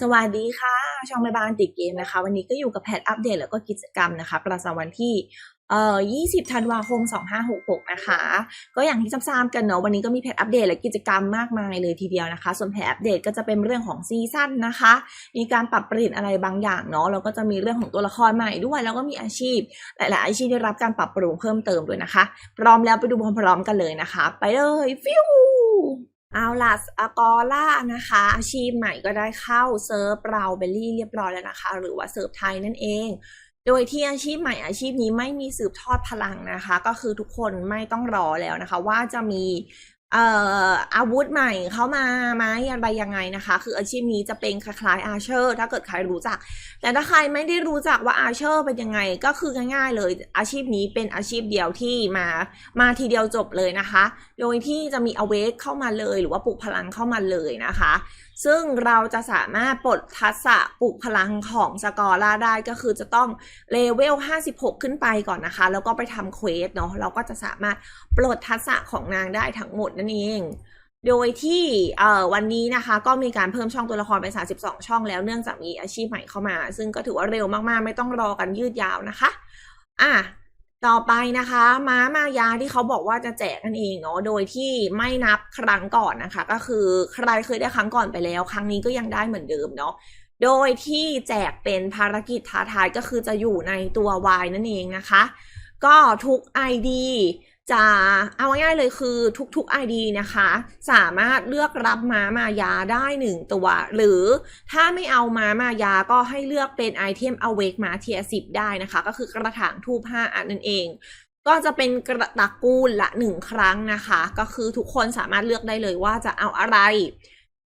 สวัสดีค่ะ ช่องแม่บ้านติดเกมนะคะ วันนี้ก็อยู่กับแพทอัปเดตแล้วก็กิจกรรมนะคะ ประจำวันที่เอ่อ20 ธันวาคม 2566 นะคะ ก็อย่างที่ทราบๆกันเนาะ วันนี้ก็มีแพทอัปเดตและกิจกรรมมากมายเลยทีเดียวนะคะ ส่วนแพทอัปเดตก็จะเป็นเรื่องของซีซั่นนะคะ มีการปรับเปลี่ยนอะไรบางอย่างเนาะ แล้วก็จะมีเรื่องของตัวละครใหม่ด้วย แล้วก็มีอาชีพ หลาย ๆ อาชีพได้รับการปรับปรุงเพิ่มเติมด้วยนะคะ พร้อมแล้วไปดูพร้อมๆกันเลยนะคะ ไปเลยฟิว เอาล่ะอากอล่านะคะ อาชีพใหม่ก็ได้เข้าเซิร์ฟเราเบลลี่เรียบร้อยแล้วนะคะ หรือว่าเซิร์ฟไทยนั่นเอง โดยที่อาชีพใหม่อาชีพนี้ไม่มีสืบทอดพลังนะคะ ก็คือทุกคนไม่ต้องรอแล้วนะคะ ว่าจะมี เอ่ออาวุธใหม่เข้ามาไหมยันไปยังไงนะคะ คืออาชีพนี้จะเป็นคล้ายๆอาเชอร์ ถ้าเกิดใครรู้จัก แต่ถ้าใครไม่ได้รู้จักว่าอาเชอร์เป็นยังไง ก็คือง่ายๆเลย อาชีพนี้เป็นอาชีพเดียวที่มามาทีเดียวจบเลยนะคะ โดยที่จะมีอเวกเข้ามาเลย หรือว่าปลุกพลังเข้ามาเลยนะคะ ซึ่งเราจะสามารถปลดทักษะปลุกพลังของสกอร่าได้ก็คือจะต้องเลเวล 56 ขึ้นไปก่อนนะคะ แล้วก็ไปทำเควสเนาะเราก็จะสามารถปลดทักษะของนางได้ทั้งหมดนั่นเองโดยที่วันนี้นะคะก็มีการเพิ่มช่องตัวละครเป็น 32 ช่องแล้วเนื่องจากมีอาชีพใหม่เข้ามา ซึ่งก็ถือว่าเร็วมากๆ ไม่ต้องรอกันยืดยาวนะคะ อะ ต่อไปนะคะ ม้ามายาที่เขาบอกว่าจะแจกนั่นเองเนาะโดยที่ไม่นับครั้งก่อนนะคะ ก็คือใครเคยได้ครั้งก่อนไปแล้ว ครั้งนี้ก็ยังได้เหมือนเดิมเนาะโดยที่แจกเป็นภารกิจท้าทายก็คือจะอยู่ในตัว Y นั่นเองนะคะ ก็ทุก ID จะเอาง่ายๆเลยคือทุกๆ ID นะคะ สามารถเลือกรับม้ามายาได้หนึ่งตัว หรือถ้าไม่เอาม้ามายาก็ให้เลือกเป็นไอเทม awake มาเทียสิบได้นะคะ ก็คือกระถางทูบ5อันนั่นเอง ก็จะเป็นกระตระกูลละหนึ่งครั้งนะคะ ก็คือทุกคนสามารถเลือกได้เลยว่าจะเอาอะไร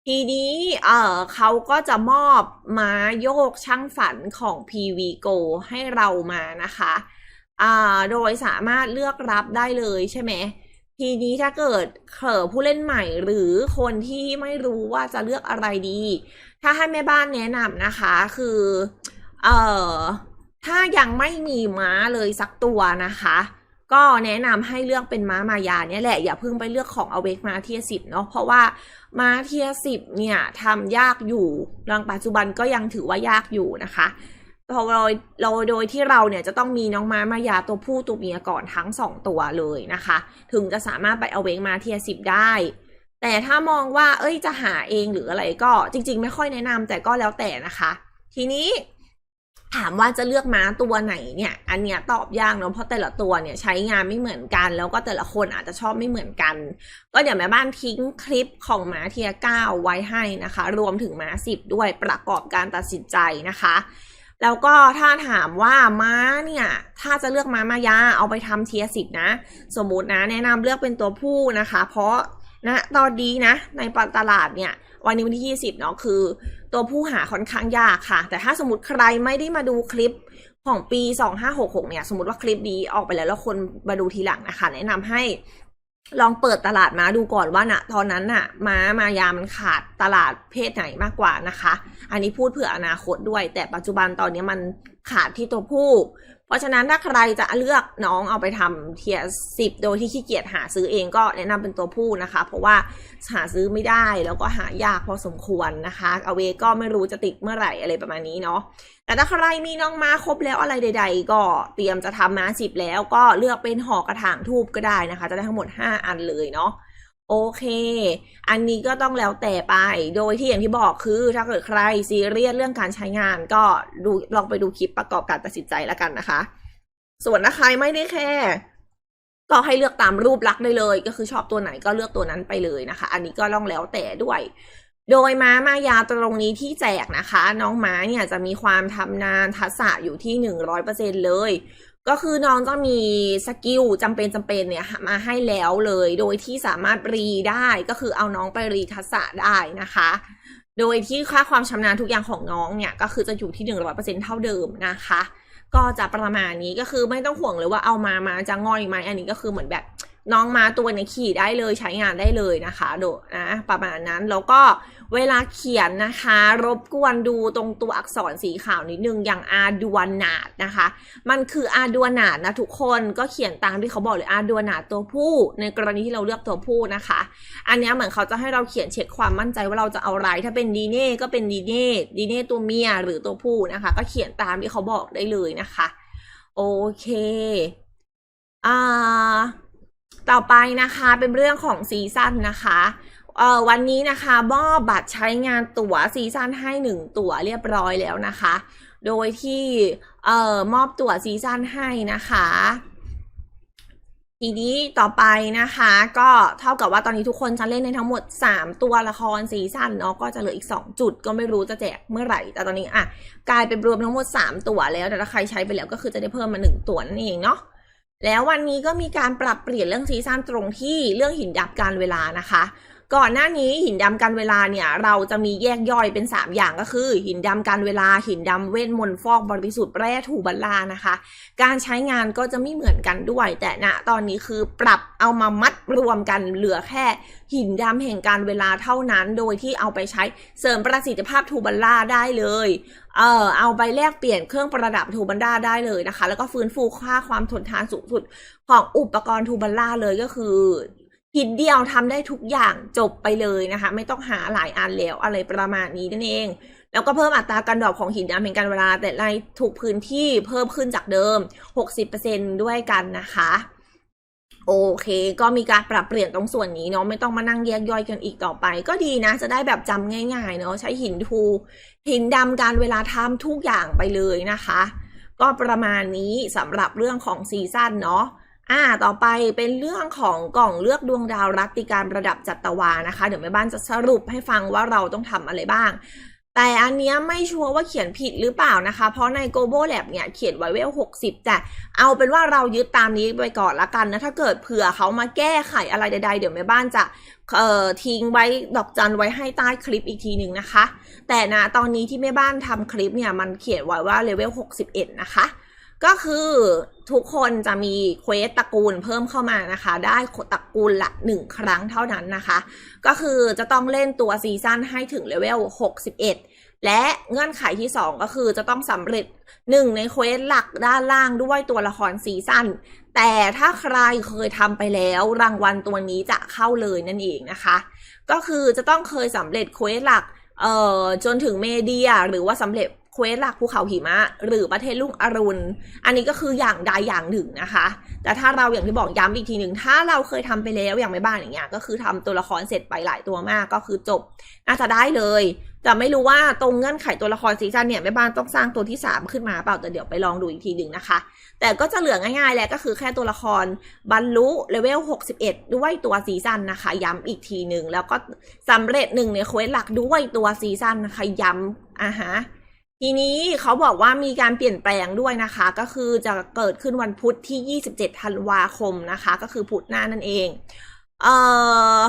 ทีนี้เออเขาก็จะมอบม้าโยกช่างฝันของ PV Go ให้เรามานะคะ โดยสามารถเลือกรับได้เลยใช่ไหมทีนี้ถ้าเกิดเขอผู้เล่นใหม่หรือคนที่ไม่รู้ว่าจะเลือกอะไรดี ถ้าให้แม่บ้านแนะนำนะคะคือ เอ่อ ถ้ายังไม่มีม้าเลยสักตัวนะคะ ก็แนะนำให้เลือกเป็นม้ามายาเนี่ยแหละ อย่าเพิ่งไปเลือกของเอาเวกมาเทียสิบเนาะเพราะว่าม้าเทียสิบเนี่ยทำยากอยู่รังปัจจุบันก็ยังถือว่ายากอยู่นะคะ พอเราเราโดยที่เราเนี่ยจะต้องมีน้องม้ามายาตัวผู้ตัวเมียก่อนทั้งสองตัวเลยนะคะ ถึงจะสามารถไปเอาเวงมาเทียสิบได้ แต่ถ้ามองว่า เอ้ยจะหาเองหรืออะไรก็จริง ๆ ไม่ค่อยแนะนำแต่ก็แล้วแต่นะคะ ทีนี้ถามว่าจะเลือกม้าตัวไหนเนี่ย อันเนี้ยตอบยากเนาะเพราะแต่ละตัวเนี่ยใช้งานไม่เหมือนกัน แล้วก็แต่ละคนอาจจะชอบไม่เหมือนกัน ก็เดี๋ยวแม่บ้านทิ้งคลิปของม้าเทียเก้าไว้ให้นะคะ รวมถึงม้าสิบด้วยประกอบการตัดสินใจนะคะ แล้วก็ถ้าถามว่าม้าเนี่ย ถ้าจะเลือกม้ามายาเอาไปทำเทียสิบนะ สมมุตินะแนะนำเลือกเป็นตัวผู้นะคะ เพราะนะตอนนี้นะ ในตลาดเนี่ย วันนี้วันที่ 20เนาะคือ ตัวผู้หาค่อนข้างยากค่ะ แต่ถ้าสมมติใครไม่ได้มาดูคลิปของปี 2566 เนี่ย สมมติว่าคลิปนี้ออกไปแล้วแล้วคนมาดูทีหลังนะคะ แนะนำให้ ลองเปิดตลาดม้าดูก่อนว่านะตอนนั้นน่ะ ม้ามายามันขาดตลาดเพศไหนมากกว่านะคะ อันนี้พูดเผื่ออนาคตด้วย แต่ปัจจุบันตอนนี้มัน ขาดที่ตัวผู้ เพราะฉะนั้นถ้าใครจะเลือกน้องเอาไปทำเทียสิบโดยที่ขี้เกียจหาซื้อเองก็แนะนำเป็นตัวผู้นะคะ เพราะว่าหาซื้อไม่ได้แล้วก็หายากพอสมควรนะคะเอาเวก็ไม่รู้จะติดเมื่อไหร่อะไรประมาณนี้เนาะแต่ถ้าใครมีน้องม้าครบแล้วอะไรใด ๆ ก็เตรียมจะทำม้าสิบแล้วก็เลือกเป็นห่อกระถางทูบก็ได้นะคะ จะได้ทั้งหมด 5 อันเลยเนาะ โอเค อันนี้ก็ต้องแล้วแต่ไป โดยที่อย่างที่บอกคือถ้าเกิดใครซีเรียสเรื่องการใช้งาน ก็ดูลองไปดูคลิปประกอบการตัดสินใจแล้วกันนะคะ ส่วนถ้าใครไม่ได้แค่ ก็ให้เลือกตามรูปลักษณ์ได้เลย ก็คือชอบตัวไหนก็เลือกตัวนั้นไปเลยนะคะ อันนี้ก็ต้องแล้วแต่ด้วย โดยม้ามายาตรงนี้ที่แจกนะคะ น้องม้าเนี่ยจะมีความทำนานทักษะอยู่ที่หนึ่งร้อยเปอร์เซ็นเลย ก็คือน้องจะมีสกิลจำเป็นจำเป็นเนี่ยมาให้แล้วเลย โดยที่สามารถรีได้ก็คือเอาน้องไปรีทักษะได้นะคะ โดยที่ค่าความชำนาญทุกอย่างของน้องเนี่ยก็คือจะอยู่ที่หนึ่งร้อยเปอร์เซ็นเท่าเดิมนะคะ ก็จะประมาณนี้ก็คือไม่ต้องห่วงเลยว่าเอามามาจะง่อยไหมอันนี้ก็คือเหมือนแบบ น้องม้าตัวเนี้ขี่ได้เลยใช้งานได้เลยนะคะโดนะประมาณนั้นแล้วก็เวลาเขียนนะคะ รบกวนดูตรงตัวอักษรสีขาวนิดนึงอย่างอาดวนาดนะคะ มันคืออาดวนาดนะทุกคนก็เขียนตามที่เขาบอกเลยอาดวนาดตัวผู้ ในกรณีที่เราเลือกตัวผู้นะคะ อันนี้เหมือนเขาจะให้เราเขียนเช็คความมั่นใจว่าเราจะเอาอะไรถ้าเป็นดีเน่ก็เป็นดีเน่ดีเน่ตัวเมียหรือตัวผู้นะคะ ก็เขียนตามที่เขาบอกได้เลยนะคะ โอเคอ่า ต่อไปนะคะเป็นเรื่องของซีซั่นนะคะเออวันนี้นะคะมอบบัตรใช้งานตั๋วซีซั่นให้หนึ่งตั๋วเรียบร้อยแล้วนะคะ โดยที่เอ่อมอบตั๋วซีซั่นให้นะคะ ทีนี้ต่อไปนะคะ ก็เท่ากับว่าตอนนี้ทุกคนจะเล่นในทั้งหมด 3 ตัวละครซีซั่นเนาะก็จะเหลืออีก 2 จุดก็ไม่รู้จะแจกเมื่อไหร่ แต่ตอนนี้อะกลายเป็นรวมทั้งหมด 3 ตัวแล้วแต่ถ้าใครใช้ไปแล้วก็คือจะได้เพิ่มมา 1 ตัวนั่นเองเนาะ แล้ววันนี้ก็มีการปรับเปลี่ยนเรื่องซีซั่นตรงที่เรื่องหินดับการเวลานะคะ ก่อนหน้านี้หินดำการเวลาเนี่ยเราจะมีแยกย่อยเป็น 3 อย่างก็คือ หินดำการเวลาหินดำเวทมนต์ฟอกบริสุทธิ์แร่ถูบัลลานะคะ การใช้งานก็จะไม่เหมือนกันด้วย แต่ณตอนนี้คือปรับเอามามัดรวมกันเหลือแค่ หินดำแห่งการเวลาเท่านั้น โดยที่เอาไปใช้เสริมประสิทธิภาพทูบัลลาได้เลยเอ่อเอาไปแลกเปลี่ยนเครื่องประดับทูบัลลาได้เลยนะคะ แล้วก็ฟื้นฟูค่าความทนทานสูงสุดของอุปกรณ์ทูบัลลาเลยก็คือ หินเดียวทำได้ทุกอย่างจบไปเลยนะคะ ไม่ต้องหาหลายอันแล้วอะไรประมาณนี้นั่นเอง แล้วก็เพิ่มอัตราการดรอปของหินดำแห่งการเวลาแต่ในทุกพื้นที่เพิ่มขึ้นจากเดิม 60%ด้วยกันนะคะโอเค ก็มีการปรับเปลี่ยนตรงส่วนนี้เนาะไม่ต้องมานั่งแยกย่อยกันอีกต่อไป ก็ดีนะ จะได้แบบจำง่าย ๆ เนาะใช้หินทูหินดำการเวลาทำทุกอย่างไปเลยนะคะ ก็ประมาณนี้สำหรับเรื่องของซีซั่นเนาะ อ่า ต่อไปเป็นเรื่องของกล่องเลือกดวงดาวรัติการระดับจัตวานะคะ เดี๋ยวแม่บ้านจะสรุปให้ฟังว่าเราต้องทำอะไรบ้าง แต่อันเนี้ยไม่ชัวร์ว่าเขียนผิดหรือเปล่านะคะ เพราะใน Global Lab เนี่ยเขียนไว้เวล60แต่เอาเป็นว่าเรายึดตามนี้ไปก่อนละกันนะ ถ้าเกิดเผื่อเขามาแก้ไขอะไรใดๆ เดี๋ยวแม่บ้านจะเอ่อทิ้งไว้ดอกจันไว้ให้ใต้คลิปอีกทีหนึ่งนะคะ แต่นะตอนนี้ที่แม่บ้านทำคลิปเนี่ยมันเขียนไว้ว่าเลเวล61 นะคะ ก็คือทุกคนจะมีเควสตระกูลเพิ่มเข้ามานะคะ ได้ตระกูลละหนึ่งครั้งเท่านั้นนะคะ ก็คือจะต้องเล่นตัวซีซั่นให้ถึงเลเวล 61 และเงื่อนไขที่ 2 ก็คือจะต้องสำเร็จหนึ่งในเควสหลักด้านล่างด้วยตัวละครซีซั่นแต่ถ้าใครเคยทำไปแล้วรางวัลตัวนี้จะเข้าเลยนั่นเองนะคะ ก็คือจะต้องเคยสำเร็จเควสหลักเอ่อจนถึงเมเดียหรือว่าสำเร็จ เควสหลักภูเขาหิมะ หรือประเทศลุ่งอรุณ อันนี้ก็คืออย่างใดอย่างหนึ่งนะคะ แต่ถ้าเราอย่างที่บอกย้ำอีกทีหนึ่งถ้าเราเคยทำไปแล้วอย่างไม่บ้านอย่างเงี้ยก็คือทำตัวละครเสร็จไปหลายตัวมากก็คือจบ น่าจะได้เลย แต่ไม่รู้ว่าตรงเงื่อนไขตัวละครซีซั่นเนี่ยแม่บ้านต้องสร้างตัวที่ 3 ขึ้นมาเปล่าแต่เดี๋ยวไปลองดูอีกทีหนึ่งนะคะ แต่ก็จะเหลือง่ายๆแหละก็คือแค่ตัวละครบรรลุเลเวล61 ด้วยตัวซีซั่นนะคะ ย้ำอีกทีหนึ่งแล้วก็สำเร็จหนึ่งในเควสหลักด้วยตัวซีซั่นนะคะย้ำอะฮะ ทีนี้เขาบอกว่ามีการเปลี่ยนแปลงด้วยนะคะ ก็คือจะเกิดขึ้นวันพุธที่ 27 ธันวาคมนะคะ ก็คือพุธหน้านั่นเองเอ่อ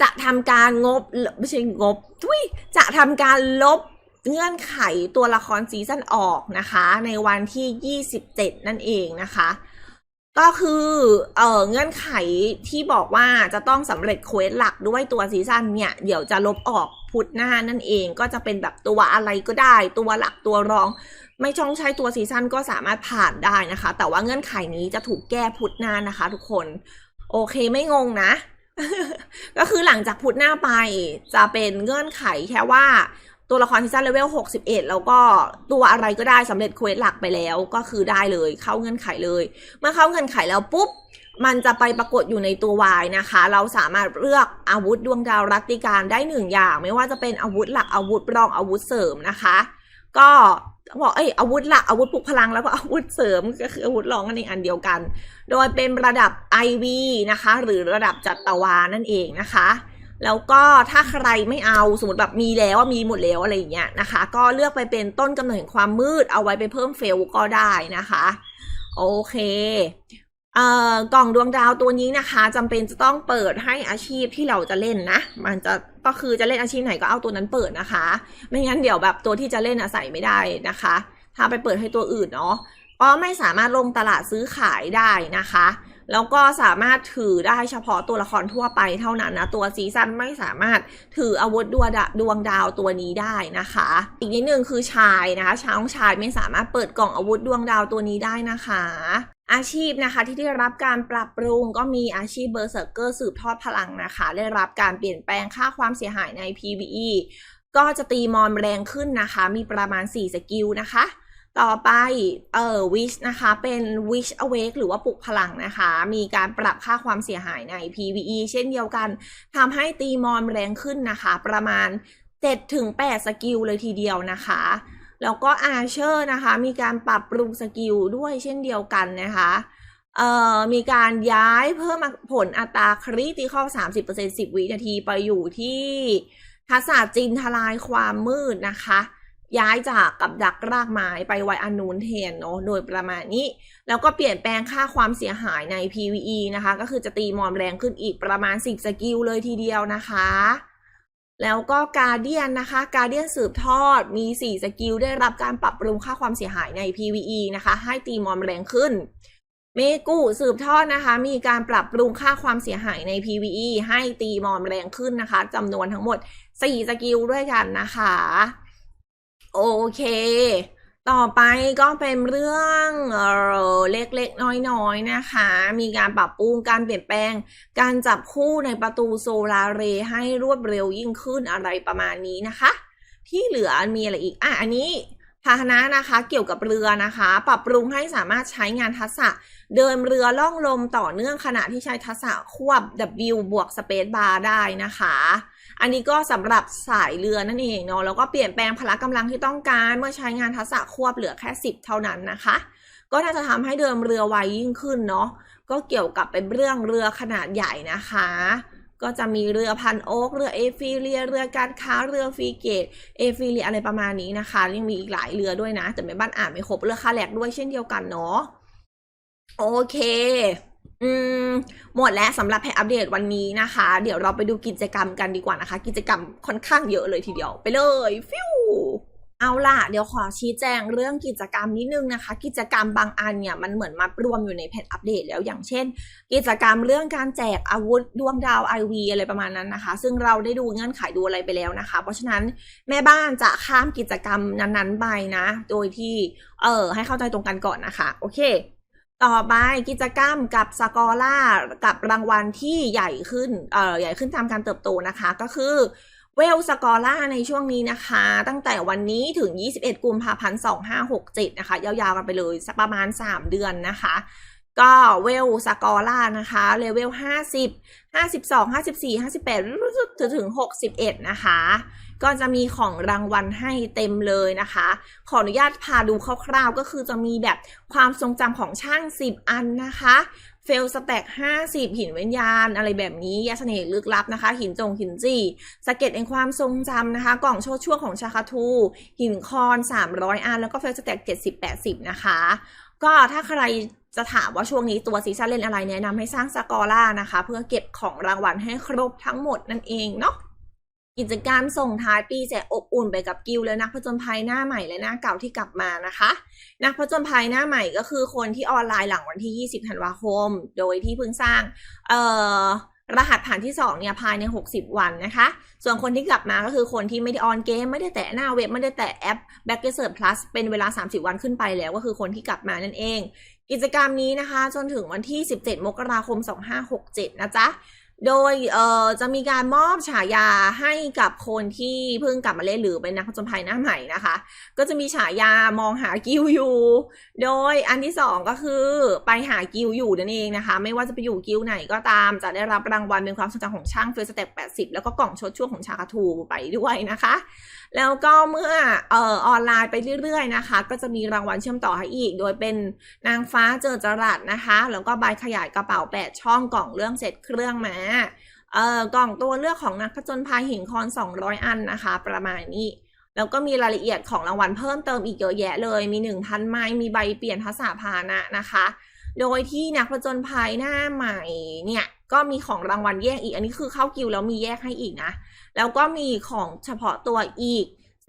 จะทำการงบไม่ใช่งบทุยจะทำการลบเงื่อนไขตัวละครซีซั่นออกนะคะ ในวันที่ 27 นั่นเองนะคะ ก็คือเออเงื่อนไขที่บอกว่าจะต้องสำเร็จเควสหลักด้วยตัวซีซั่นเนี่ย เดี๋ยวจะลบออกพุธหน้านั่นเองก็จะเป็นแบบตัวอะไรก็ได้ ตัวหลักตัวรอง ไม่ต้องใช้ตัวซีซั่นก็สามารถผ่านได้นะคะ แต่ว่าเงื่อนไขนี้จะถูกแก้พุธหน้านะคะ ทุกคน โอเคไม่งงนะ ก็คือหลังจากพุธหน้าไปจะเป็นเงื่อนไขแค่ว่า ตัวละครซีซั่นเลเวล 61 แล้วก็ตัวอะไรก็ได้สำเร็จเควสหลักไปแล้วก็คือได้เลยเข้าเงื่อนไขเลย เมื่อเข้าเงื่อนไขแล้วปุ๊บ มันจะไปปรากฏอยู่ในตัววายนะคะ เราสามารถเลือกอาวุธดวงดาวรัตติการได้หนึ่งอย่าง ไม่ว่าจะเป็นอาวุธหลักอาวุธรองอาวุธเสริมนะคะ ก็บอกเอ้ยอาวุธหลักอาวุธปลุกพลังแล้วก็อาวุธเสริมก็คืออาวุธรองกันเองอันเดียวกัน โดยเป็นระดับ IV นะคะ หรือระดับจัตวานั่นเองนะคะ แล้วก็ถ้าใครไม่เอาสมมติแบบมีแล้วมีหมดแล้วอะไรอย่างเงี้ยนะคะ ก็เลือกไปเป็นต้นกำเนิดแห่งความมืดเอาไว้ไปเพิ่มเฟลก็ได้นะคะ โอเคเอ่อกล่องดวงดาวตัวนี้นะคะจำเป็นจะต้องเปิดให้อาชีพที่เราจะเล่นนะ มันจะก็คือจะเล่นอาชีพไหนก็เอาตัวนั้นเปิดนะคะ ไม่งั้นเดี๋ยวแบบตัวที่จะเล่นอะใส่ไม่ได้นะคะ ถ้าไปเปิดให้ตัวอื่นเนาะก็ไม่สามารถลงตลาดซื้อขายได้นะคะ แล้วก็สามารถถือได้เฉพาะตัวละครทั่วไปเท่านั้นนะ ตัวซีซันไม่สามารถถืออาวุธดวงดาวงดาวตัวนี้ได้นะคะ อีกนิดนึงคือชายนะคะชาวชายไม่สามารถเปิดกล่องอาวุธดวงดาวตัวนี้ได้นะคะอาชีพนะคะที่ได้รับการปรับปรุงก็มีอาชีพเบอร์เซอร์เกอร์สืบทอดพลังนะคะ ได้รับการเปลี่ยนแปลงค่าความเสียหายใน PVE ก็จะตีมอนแรงขึ้นนะคะ มีประมาณ 4 สกิลนะคะ ต่อไปเอ่อ wish นะคะเป็น wish awake หรือว่าปลุกพลังนะคะ มีการปรับค่าความเสียหายใน PVE เช่นเดียวกันทำให้ตีมอนแรงขึ้นนะคะ ประมาณ 7-8 สกิลเลยทีเดียวนะคะ แล้วก็ Archer นะคะ มีการปรับปรุงสกิลด้วยเช่นเดียวกันนะคะเอ่อมีการย้ายเพิ่มผลอัตราคริติคอล30% 10 วินาทีไปอยู่ที่ทักษะจินทลายความมืดนะคะ ย้ายจากกับดักรากไม้ไปไว้อันนูนเทนเนาะโดยประมาณนี้ แล้วก็เปลี่ยนแปลงค่าความเสียหายใน PVE นะคะ ก็คือจะตีมอนแรงขึ้นอีกประมาณ 10 สกิลเลยทีเดียวนะคะ แล้วก็การเดียนนะคะการเดียนสืบทอดมี 4 สกิลได้รับการปรับปรุงค่าความเสียหายใน PVE นะคะ ให้ตีมอนแรงขึ้นเมกุสืบทอดนะคะ มีการปรับปรุงค่าความเสียหายใน PVE ให้ตีมอนแรงขึ้นนะคะจำนวนทั้งหมด 4 สกิลด้วยกันนะคะ โอเค ต่อไปก็เป็นเรื่องเออเล็กๆ น้อยๆ นะคะ มีการปรับปรุงการเปลี่ยนแปลง การจับคู่ในประตูโซลาร์เรให้รวดเร็วยิ่งขึ้นอะไรประมาณนี้นะคะ ที่เหลือมีอะไรอีก อะ อันนี้พาหนะนะคะเกี่ยวกับเรือนะคะ ปรับปรุงให้สามารถใช้งานทักษะ เดินเรือล่องลมต่อเนื่องขณะที่ใช้ทักษะควบ W บวก Space Bar ได้นะคะ อันนี้ก็สำหรับสายเรือนั่นเองเนาะแล้วก็เปลี่ยนแปลงพละกำลังที่ต้องการ เมื่อใช้งานทักษะควบเหลือแค่ 10 เท่านั้นนะคะ ก็น่าจะทำให้เดินเรือไวยิ่งขึ้นเนาะก็เกี่ยวกับเป็นเรื่องเรือขนาดใหญ่นะคะ ก็จะมีเรือพันโอ๊กเรือเอฟิเลีย เรือการค้าเรือฟรีเกตเอฟิเลียอะไรประมาณนี้นะคะยังมีอีกหลายเรือด้วยนะ แต่ไม่บ้านอ่านไม่ครบเรือคาแลกด้วยเช่นเดียวกันเนาะโอเค อืมหมดแล้วสำหรับแพทอัปเดตวันนี้นะคะ เดี๋ยวเราไปดูกิจกรรมกันดีกว่านะคะ กิจกรรมค่อนข้างเยอะเลยทีเดียวไปเลยฟิวเอาล่ะ เดี๋ยวขอชี้แจงเรื่องกิจกรรมนิดนึงนะคะ กิจกรรมบางอันเนี่ยมันเหมือนมารวมอยู่ในแพทอัปเดตแล้วอย่างเช่น กิจกรรมเรื่องการแจกอาวุธดวงดาว IV อะไรประมาณนั้นนะคะ ซึ่งเราได้ดูเงื่อนไขดูอะไรไปแล้วนะคะ เพราะฉะนั้นแม่บ้านจะข้ามกิจกรรมนั้นๆไปนะ โดยที่เออให้เข้าใจตรงกันก่อนนะคะ โอเค ต่อไปกิจกรรมกับสกอร่ากับรางวัลที่ใหญ่ขึ้นเอ่อใหญ่ขึ้นตามการเติบโตนะคะ ก็คือเวลสกอร่าในช่วงนี้นะคะ ตั้งแต่วันนี้ถึง 21 กุมภาพันธ์ 2567 นะคะ ยาวๆกันไปเลย สักประมาณ 3 เดือนนะคะ ก็เวลสกอร่านะคะเลเวล 50 52 54 58ถึง 61 นะคะ ก็จะมีของรางวัลให้เต็มเลยนะคะ ขออนุญาตพาดูคร่าวๆ ก็คือจะมีแบบความทรงจำของช่าง 10 อันนะคะเฟลสแต็ก50 หินวิญญาณ อะไรแบบนี้ยาเสน่ห์ลึกลับนะคะ หินจงหินจีสเก็ดแห่งความทรงจำนะคะ กล่องโชดช่วงของชาคาทู หินคอน 300 อัน แล้วก็เฟลสแต็ก70-80 นะคะ ก็ถ้าใครจะถามว่าช่วงนี้ตัวซีซั่นเล่นอะไรแนะนำให้สร้างสกอร่านะคะ เพื่อเก็บของรางวัลให้ครบทั้งหมดนั่นเองเนาะ กิจกรรมส่งท้ายปีแจกอบอุ่นไปกับกิลและนักผจญภัยหน้าใหม่และหน้าเก่าที่กลับมานะคะ นักผจญภัยหน้าใหม่ก็คือคนที่ออนไลน์หลังวันที่ 20 ธันวาคม โดยที่เพิ่งสร้างเอ่อรหัสผ่านที่2เนี่ยภายใน 60 วันนะคะ ส่วนคนที่กลับมาก็คือคนที่ไม่ได้ออนเกม ไม่ได้แตะหน้าเว็บ ไม่ได้แตะแอป b a c k s e r Plus เป็นเวลา 30 วันขึ้นไปแล้วก็คือคนที่กลับมานั่นเอง กิจกรรมนี้นะคะ จนถึงวันที่ 17 มกราคม 2567 นะจ๊ะ โดยเอ่อจะมีการมอบฉายาให้กับคนที่เพิ่งกลับมาเล่นหรือเป็นนักผจญภัยหน้าใหม่นะคะ ก็จะมีฉายามองหากิวอยู่ โดยอันที่สองก็คือไปหากิวอยู่นั่นเองนะคะ ไม่ว่าจะไปอยู่กิวไหนก็ตามจะได้รับรางวัลเป็นความทรงจำของช่างเฟสเต็ป80 แล้วก็กล่องชดช่วงของชาคาทูไปด้วยนะคะแล้วก็เมื่อเอ่อออนไลน์ไปเรื่อยๆนะคะ ก็จะมีรางวัลเชื่อมต่อให้อีก โดยเป็นนางฟ้าเจอจรัสนะคะ แล้วก็ใบขยายกระเป๋า8ช่องกล่องเรื่องเสร็จเครื่องมาเอ่อกล่องตัวเลือกของนักผจญภัยหินคอน 200 อันนะคะ ประมาณนี้แล้วก็มีรายละเอียดของรางวัลเพิ่มเติมอีกเยอะแยะเลย มี 1,000 ไม้มีใบเปลี่ยนภาษาพาหนะนะคะ โดยที่นักผจญภัยหน้าใหม่เนี่ย ก็มีของรางวัลแยกอีก อันนี้คือเข้ากิวแล้วมีแยกให้อีกนะ แล้วก็มีของเฉพาะตัวอีก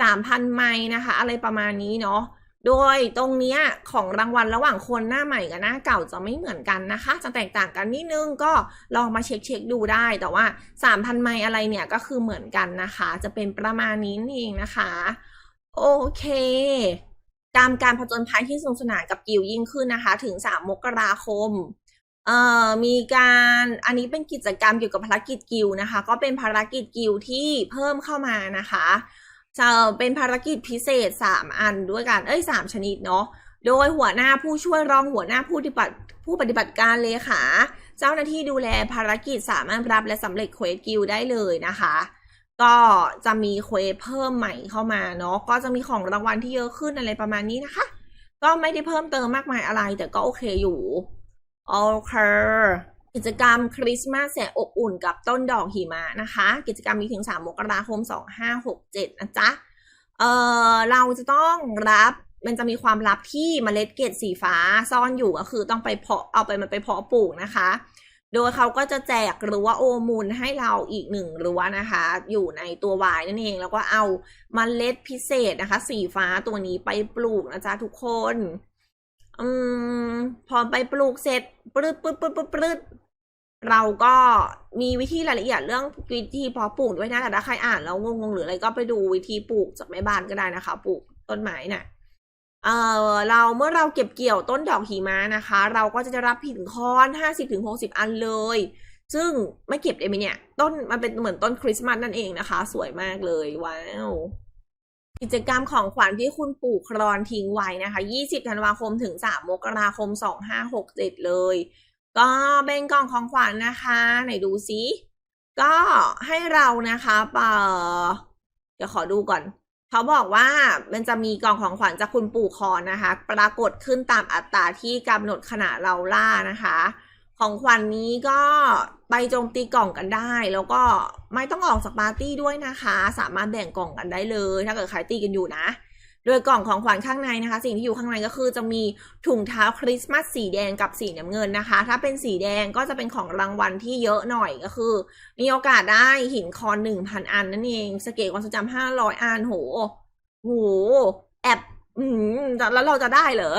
3,000 ไม้นะคะ อะไรประมาณนี้เนาะ โดยตรงเนี้ยของรางวัลระหว่างคนหน้าใหม่กับหน้าเก่าจะไม่เหมือนกันนะคะ จะแตกต่างกันนิดนึงก็ลองมาเช็คเช็คดูได้ แต่ว่า 3,000 ไมล์อะไรเนี่ยก็คือเหมือนกันนะคะ จะเป็นประมาณนี้นี่เองนะคะ โอเคตามการผจญภัยที่สนุกสนานกับกิวยิ่งขึ้นนะคะ ถึง 3 มกราคม เอ่อมีการอันนี้เป็นกิจกรรมเกี่ยวกับภารกิจกิวนะคะ ก็เป็นภารกิจกิวที่เพิ่มเข้ามานะคะจะเป็นภารกิจพิเศษ 3 อันด้วยกันเอ้ย 3 ชนิดเนาะโดยหัวหน้าผู้ช่วยรองหัวหน้าผู้ปฏิบัติผู้ปฏิบัติการเลขาเจ้าหน้าที่ดูแลภารกิจสามารถรับและสำเร็จเควสกิลได้เลยนะคะ ก็จะมีเควสเพิ่มใหม่เข้ามาเนาะก็จะมีของรางวัลที่เยอะขึ้นอะไรประมาณนี้นะคะ ก็ไม่ได้เพิ่มเติมมากมายอะไรแต่ก็โอเคอยู่ โอเคกิจกรรมคริสต์มาสแสนอบอุ่นกับต้นดอกหิมะนะคะ กิจกรรมมีถึง 3 มกราคม 2567 นะจ๊ะ เออเราจะต้องรับมันจะมีความลับที่เมล็ดเกล็ดสีฟ้าซ่อนอยู่ก็คือต้องไปเพาะเอาไปมันไปเพาะปลูกนะคะ โดยเขาก็จะแจกรั้วโอมูลให้เราอีกหนึ่งรั้วนะคะ อยู่ในตัววายนั่นเอง แล้วก็เอามเมล็ดพิเศษนะคะ สีฟ้าตัวนี้ไปปลูกนะจ๊ะทุกคน อืมพอไปปลูกเสร็จปลืดปลืดปลืดปลืดปลืดเราก็มีวิธีรายละเอียดเรื่องวิธีเพาะปลูกด้วยนะแต่ถ้าใครอ่านแล้วงงๆหรืออะไรก็ไปดูวิธีปลูกจากแม่บ้านก็ได้นะคะ ปลูกต้นไม้น่ะเออเราเมื่อเราเก็บเกี่ยวต้นดอกหิมะนะคะ เราก็จะได้รับหินค้อนห้าสิบถึงหกสิบอันเลย ซึ่งไม่เก็บได้ไหมเนี่ย ต้นมันเป็นเหมือนต้นคริสต์มาสนั่นเองนะคะ สวยมากเลยว้าว กิจกรรมของขวัญที่คุณปู่ครอนทิ้งไว้นะคะ 20 ธันวาคมถึง 3 มกราคม 2567 เลย ก็เป็นกล่องของขวัญนะคะ ไหนดูซิก็ให้เรานะคะเออเดี๋ยวขอดูก่อน เขาบอกว่ามันจะมีกล่องของขวัญจากคุณปู่คอนนะคะ ปรากฏขึ้นตามอัตราที่กำหนดขณะเราล่านะคะ ของขวัญนนี้ก็ไปโจมตีกล่องกันได้ แล้วก็ไม่ต้องออกจากปาร์ตี้ด้วยนะคะ สามารถแบ่งกล่องกันได้เลย ถ้าเกิดใครตีกันอยู่นะ โดยกล่องของขวัญข้างในนะคะ สิ่งที่อยู่ข้างในก็คือจะมีถุงเท้าคริสต์มาสสีแดงกับสีน้ำเงินนะคะ ถ้าเป็นสีแดงก็จะเป็นของรางวัลที่เยอะหน่อยก็คือ มีโอกาสได้หินคอนหนึ่งพันอันนั่นเองสเกตความทรงจำห้าร้อยอันโหโหแอบ อืมแล้วเราจะได้เหรอ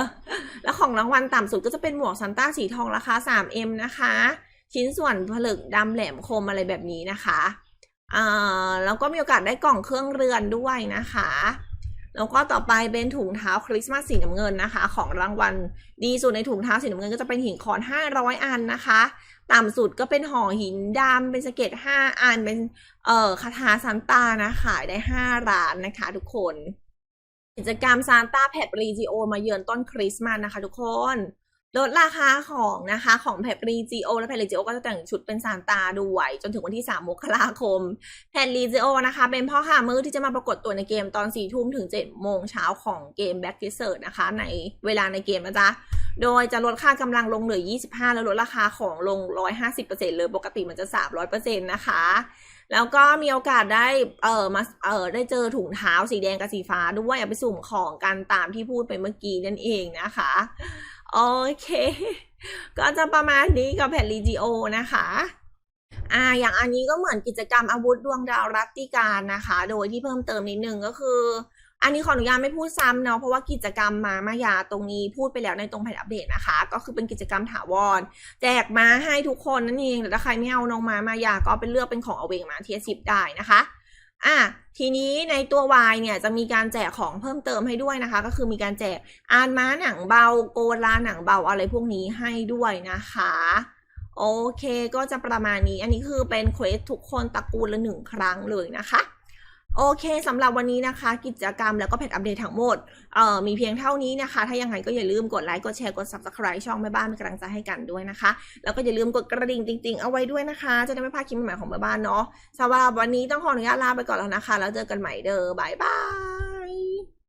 แล้วของรางวัลต่ำสุดก็จะเป็นหมวกซันต้าสีทองราคา 3M นะคะ ชิ้นส่วนผลึกดำแหลมคมอะไรแบบนี้นะคะอ่าแล้วก็มีโอกาสได้กล่องเครื่องเรือนด้วยนะคะ แล้วก็ต่อไปเป็นถุงเท้าคริสต์มาสสีน้ำเงินนะคะ ของรางวัลดีสุดในถุงเท้าสีน้ำเงินก็จะเป็นหินคอน 500 อันนะคะ ต่ำสุดก็เป็นห่อหินดำเป็นสเก็ต5อันเป็นเอ่อคาถาซันตานะขายได้ 5 ร้านนะคะทุกคน กิจกรรมซานต้าแพดรีจิโอมาเยือนต้นคริสต์มาสนะคะทุกคน ลดราคาของนะคะของแพดรีจิโอและแพดรีจิโอก็จะแต่งชุดเป็นซานตาด้วยจนถึงวันที่ 3 มกราคม แพดรีจิโอนะคะ เป็นพ่อค้ามือที่จะมาปรากฏตัวในเกมตอน 4 ทุ่มถึง 7 โมงเช้าของเกม Back f i s e r นะคะ ในเวลาในเกมนะจ๊ะ โดยจะลดค่ากำลังลงเหลือ 25 แล้วลดราคาของลง 150%เลยปกติมันจะ 300%นะคะแล้วก็มีโอกาสได้เออมาเออได้เจอถุงเท้าสีแดงกับสีฟ้าด้วยเอาไปสุ่มของกันตามที่พูดไปเมื่อกี้นั่นเองนะคะ โอเค ก็จะประมาณนี้กับแผ่นลีจิโอนะคะอ่าอย่างอันนี้ก็เหมือนกิจกรรมอาวุธดวงดาวรัตติการนะคะ โดยที่เพิ่มเติมนิดนึงก็คือ อันนี้ขออนุญาตไม่พูดซ้ำเนาะเพราะว่ากิจกรรมมามายาตรงนี้พูดไปแล้วในตรงแผ่นอัปเดตนะคะ ก็คือเป็นกิจกรรมถาวร แจกมาให้ทุกคนนั่นเองแต่ถ้าใครไม่เอาน้องมามายาก็เป็นเลือกเป็นของเอาเวงมาเทียสิบได้นะคะ อะทีนี้ในตัววายเนี่ยจะมีการแจกของเพิ่มเติมให้ด้วยนะคะ ก็คือมีการแจกอานม้าหนังเบาโกลาหนังเบาอะไรพวกนี้ให้ด้วยนะคะ โอเคก็จะประมาณนี้ อันนี้คือเป็นเควสทุกคนตระกูลละหนึ่งครั้งเลยนะคะ โอเคสำหรับวันนี้นะคะ กิจกรรมแล้วก็แพทอัปเดตทั้งหมดเอ่อมีเพียงเท่านี้นะคะ ถ้ายังไงก็อย่าลืมกดไลค์กดแชร์กด subscribe ช่องแม่บ้านเป็นกำลังใจให้กันด้วยนะคะ แล้วก็อย่าลืมกดกระดิ่งจริงๆ เอาไว้ด้วยนะคะ จะได้ไม่พลาดคลิปใหม่ๆของแม่บ้านเนาะสำหรับวันนี้ต้องขออนุญาตลาไปก่อนแล้วนะคะ แล้วเจอกันใหม่เด้อบายบาย